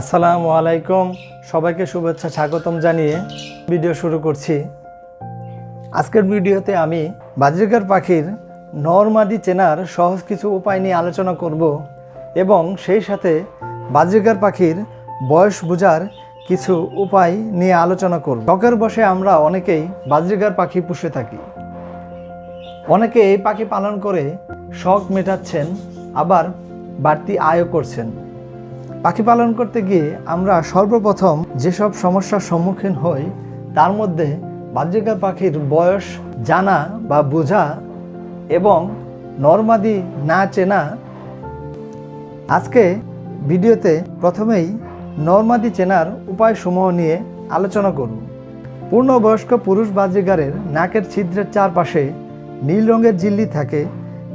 আসসালামু আলাইকুম। সবাইকে শুভেচ্ছা, স্বাগতম জানিয়ে ভিডিও শুরু করছি। আজকের ভিডিওতে আমি বাজরিকার পাখির নরমাদি চেনার সহজ কিছু উপায় নিয়ে আলোচনা করব এবং সেই সাথে বাজরিকার পাখির বয়স বোঝার কিছু উপায় নিয়ে আলোচনা করব। শখের বসে আমরা অনেকেই বাজরিকার পাখি পুষে থাকি। অনেকে এই পাখি পালন করে শখ মেটাচ্ছেন, আবার বাড়তি আয়ও করছেন। পাখি পালন করতে গিয়ে আমরা সর্বপ্রথম যেসব সমস্যার সম্মুখীন হই, তার মধ্যে বাজরিকার পাখির বয়স জানা বা বোঝা এবং নর্মাদি না চেনা। আজকে ভিডিওতে প্রথমেই নর্মাদি চেনার উপায়সমূহ নিয়ে আলোচনা করব। পূর্ণবয়স্ক পুরুষ বাজরিগারের নাকের ছিদ্রের চারপাশে নীল রঙের জিল্লি থাকে।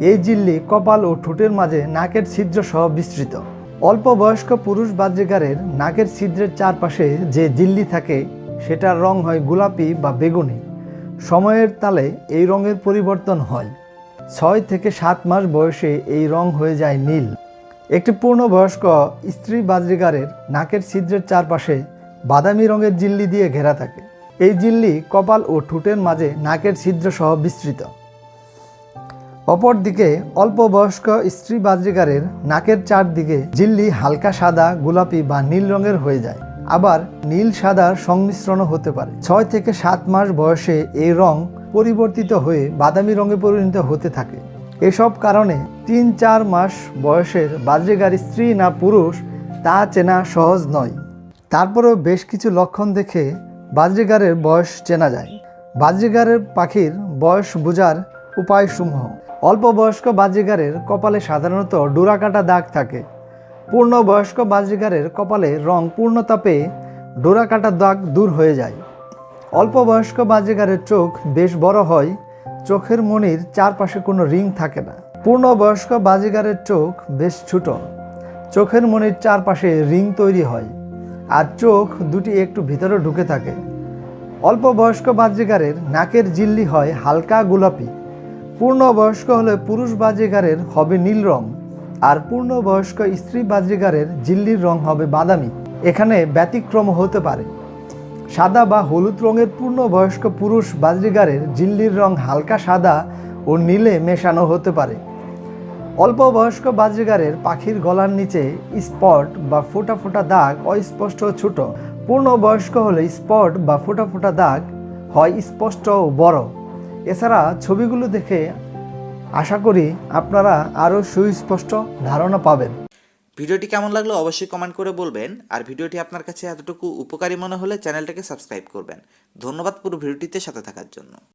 এই জিল্লি কপাল ও ঠোঁটের মাঝে নাকের ছিদ্র সহ বিস্তৃত। অল্প বয়স্ক পুরুষ বাজরিগারের নাকের ছিদ্রের চারপাশে যে জিল্লি থাকে, সেটার রং হয় গোলাপি বা বেগুনি। সময়ের তালে এই রঙের পরিবর্তন হয়। ছয় থেকে সাত মাস বয়সে এই রং হয়ে যায় নীল। একটি পূর্ণবয়স্ক স্ত্রী বাজরিগারের নাকের ছিদ্রের চারপাশে বাদামি রঙের জিল্লি দিয়ে ঘেরা থাকে। এই জিল্লি কপাল ও ঠোঁটের মাঝে নাকের ছিদ্রসহ বিস্তৃত। অপরদিকে অল্প বয়স্ক স্ত্রী বাজরিগারের নাকের চারদিকে জিল্লি হালকা সাদা, গোলাপি বা নীল রঙের হয়ে যায়। আবার নীল সাদার সংমিশ্রণও হতে পারে। ছয় থেকে সাত মাস বয়সে এই রং পরিবর্তিত হয়ে বাদামি রঙে পরিণত হতে থাকে। এসব কারণে তিন চার মাস বয়সের বাজরিগার স্ত্রী না পুরুষ তা চেনা সহজ নয়। তারপরেও বেশ কিছু লক্ষণ দেখে বাজরিগারের বয়স চেনা যায়। বাজরিগারের পাখির বয়স বোঝার উপায়সমূহ। অল্প বয়স্ক বাজরিগারের কপালে সাধারণত ডোরাকাটা দাগ থাকে। পূর্ণবয়স্ক বাজিগারের কপালে রং পূর্ণতা পেয়ে ডোরাকাটা দাগ দূর হয়ে যায়। অল্প বয়স্ক বাজরিগারের চোখ বেশ বড় হয়, চোখের মনির চারপাশে কোনো রিং থাকে না। পূর্ণবয়স্ক বাজিগারের চোখ বেশ ছোট, চোখের মনির চারপাশে রিং তৈরি হয় আর চোখ দুটি একটু ভিতরে ঢুকে থাকে। অল্প বয়স্ক বাজিগারের নাকের জিল্লি হয় হালকা গোলাপি পূর্ণবয়স্ক হলে পুরুষ বাজিগারের হবে নীল রং, আর পূর্ণবয়স্ক স্ত্রী বাজিগারের জিল্লির রং হবে বাদামি। এখানে ব্যতিক্রম হতে পারে। সাদা বা হলুদ রঙের পূর্ণবয়স্ক পুরুষ বাজরিগারের জিল্লির রং হালকা সাদা ও নীলে মেশানো হতে পারে। অল্প বয়স্ক বাজরিগারের পাখির গলার নিচে স্পট বা ফোটা ফোটা দাগ অস্পষ্ট ছোট। পূর্ণবয়স্ক হলে স্পট বা ফোটা ফোটা দাগ হয় স্পষ্ট ও বড়। এছাড়া ছবিগুলো দেখে আশা করি আপনারা আরও সুস্পষ্ট ধারণা পাবেন। ভিডিওটি কেমন লাগল অবশ্যই কমেন্ট করে বলবেন। আর ভিডিওটি আপনার কাছে এতটুকু উপকারী মনে হলে চ্যানেলটাকে সাবস্ক্রাইব করবেন। ধন্যবাদ পুরো ভিডিওটিতে সাথে থাকার জন্য।